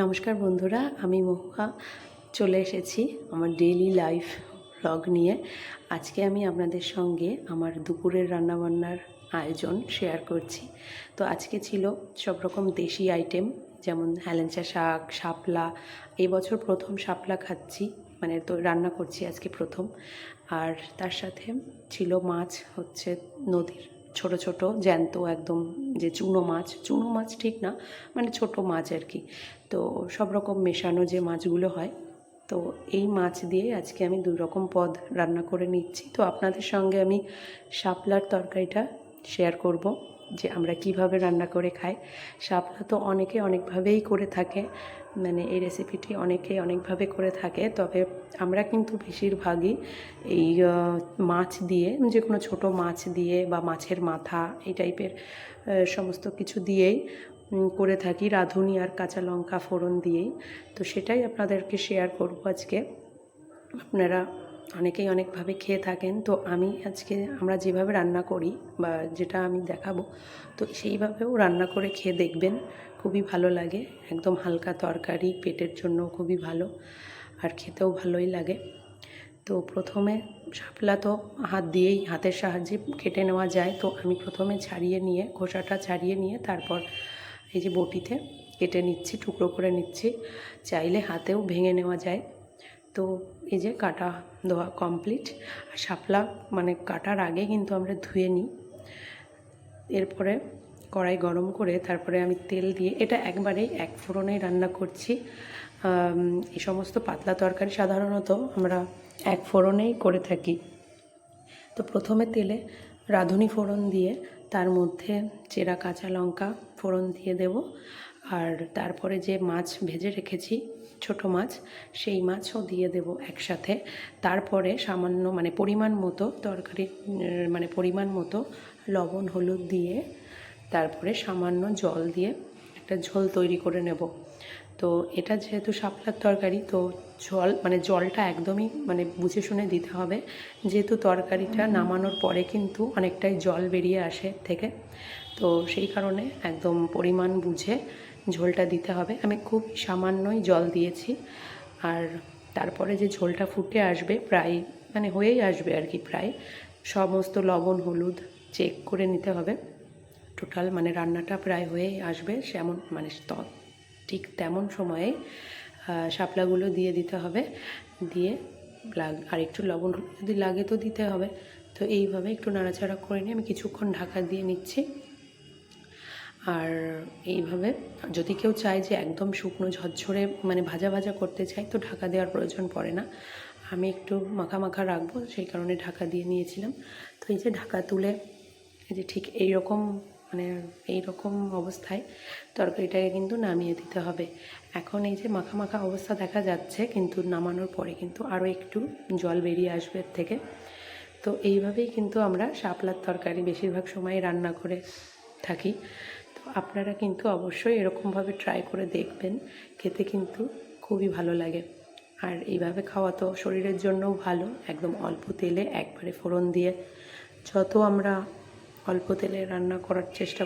নমস্কার বন্ধুরা, আমি মহুয়া। চলে এসেছি আমার ডেইলি লাইফ ব্লগ নিয়ে। আজকে আমি আপনাদের সঙ্গে আমার দুপুরের রান্নাবান্নার আয়োজন শেয়ার করছি। তো আজকে ছিল সব রকম দেশি আইটেম যেমন হ্যালেঞ্চা শাক, শাপলা। এই বছর প্রথম শাপলা খাচ্ছি মানে তো রান্না করছি আজকে প্রথম। আর তার সাথে ছিল মাছ হচ্ছে নদীর। ছোট ছোট, জ্যান্ত একদম যে চুনো মাছ। চুনো মাছ ঠিক না মানে ছোট মাছ আর কি। তো সব রকম মেশানো যে মাছগুলো হয়, তো এই মাছ দিয়ে আজকে আমি দুই রকম পদ রান্না করে নিচ্ছি। তো আপনাদের সঙ্গে আমি শাপলার তরকারিটা শেয়ার করব। যে আমরা কীভাবে রান্না করে খাই, শাপলা তো অনেকে অনেকভাবেই করে থাকে। মানে এই রেসিপিটি অনেকে অনেকভাবে করে থাকে। তবে আমরা কিন্তু বেশিরভাগই এই মাছ দিয়ে, যে কোনো ছোটো মাছ দিয়ে বা মাছের মাথা, এই টাইপের সমস্ত কিছু দিয়েই করে থাকি। রাঁধুনি আর কাঁচা লঙ্কা ফোড়ন দিয়েই। তো সেটাই আপনাদেরকে শেয়ার করব আজকে। আপনারা অনেকেই অনেকভাবে খেয়ে থাকেন। তো আমি আজকে আমরা যেভাবে রান্না করি বা যেটা আমি দেখাবো, তো সেইভাবেও রান্না করে খেয়ে দেখবেন। খুবই ভালো লাগে। একদম হালকা তরকারি, পেটের জন্য খুবই ভালো আর খেতেও ভালোই লাগে। তো প্রথমে শাপলা তো হাত দিয়েই, হাতের সাহায্যে কেটে নেওয়া যায়। তো আমি প্রথমে ছাড়িয়ে নিয়ে, খোসাটা ছাড়িয়ে নিয়ে তারপর এই যে বটিতে কেটে নিচ্ছি, টুকরো করে নিচ্ছি। চাইলে হাতেও ভেঙে নেওয়া যায়। তো এই যে কাটা ধোয়া কমপ্লিট আর শাপলা মানে কাটার আগে কিন্তু আমরা ধুয়ে নিই। এরপরে কড়াই গরম করে তারপরে আমি তেল দিয়ে, এটা একবারেই এক ফোড়নেই রান্না করছি। এই সমস্ত পাতলা তরকারি সাধারণত আমরা এক ফোড়নেই করে থাকি। তো প্রথমে তেলে রাঁধুনি ফোড়ন দিয়ে তার মধ্যে চেরা কাঁচা লঙ্কা ফোড়ন দিয়ে দেব। আর তারপরে যে মাছ ভেজে রেখেছি, ছোট মাছ, সেই মাছও দিয়ে দেব একসাথে। তারপরে সামান্য মানে পরিমাণ মতো তরকারি মানে পরিমাণ মতো লবণ, হলুদ দিয়ে তারপরে সামান্য জল দিয়ে একটা ঝোল তৈরি করে নেব। তো এটা যেহেতু শাপলার তরকারি তো জল মানে জলটা একদমই মানে বুঝে শুনে দিতে হবে। যেহেতু তরকারিটা নামানোর পরে কিন্তু অনেকটাই জল বেরিয়ে আসে থেকে তো সেই কারণে একদম পরিমাণ বুঝে ঝোলটা দিতে হবে। আমি খুব সামান্যই জল দিয়েছি আর তারপরে যে ঝোলটা ফুটে আসবে প্রায় মানে হয়েই আসবে আর কি প্রায় সমস্ত লবণ হলুদ চেক করে নিতে হবে। টোটাল মানে রান্নাটা প্রায় হয়েই আসবে সেমন মানে ঠিক তেমন সময়ে শাপলাগুলো দিয়ে দিতে হবে। দিয়ে লাগ আর একটু লবণ যদি লাগে তো দিতে হবে। তো এইভাবে একটু নাড়াচাড়া করে নিয়ে আমি কিছুক্ষণ ঢাকা দিয়ে নিচ্ছি। আর এইভাবে যদি কেউ চায় যে একদম শুকনো ঝরঝরে মানে ভাজা ভাজা করতে চায়, তো ঢাকা দেওয়ার প্রয়োজন পড়ে না। আমি একটু মাখা মাখা রাখব, সেই কারণে ঢাকা দিয়ে নিয়েছিলাম। তো এই যে ঢাকা তুলে, এই যে ঠিক এই রকম মানে এই রকম অবস্থায় তরকারিটাকে কিন্তু নামিয়ে দিতে হবে। এখন এই যে মাখা মাখা অবস্থা দেখা যাচ্ছে, কিন্তু নামানোর পরে কিন্তু আরও একটু জল বেরিয়ে আসবে এর থেকে। তো এইভাবেই কিন্তু আমরা শাপলার তরকারি বেশিরভাগ সময় রান্না করে থাকি। তো আপনারা কিন্তু অবশ্যই এরকমভাবে ট্রাই করে দেখবেন, খেতে কিন্তু খুবই ভালো লাগে। আর এইভাবে খাওয়া তো শরীরের জন্যও ভালো, একদম অল্প তেলে একবারে ফোড়ন দিয়ে যত আমরা অল্প তেলে রান্না করার চেষ্টা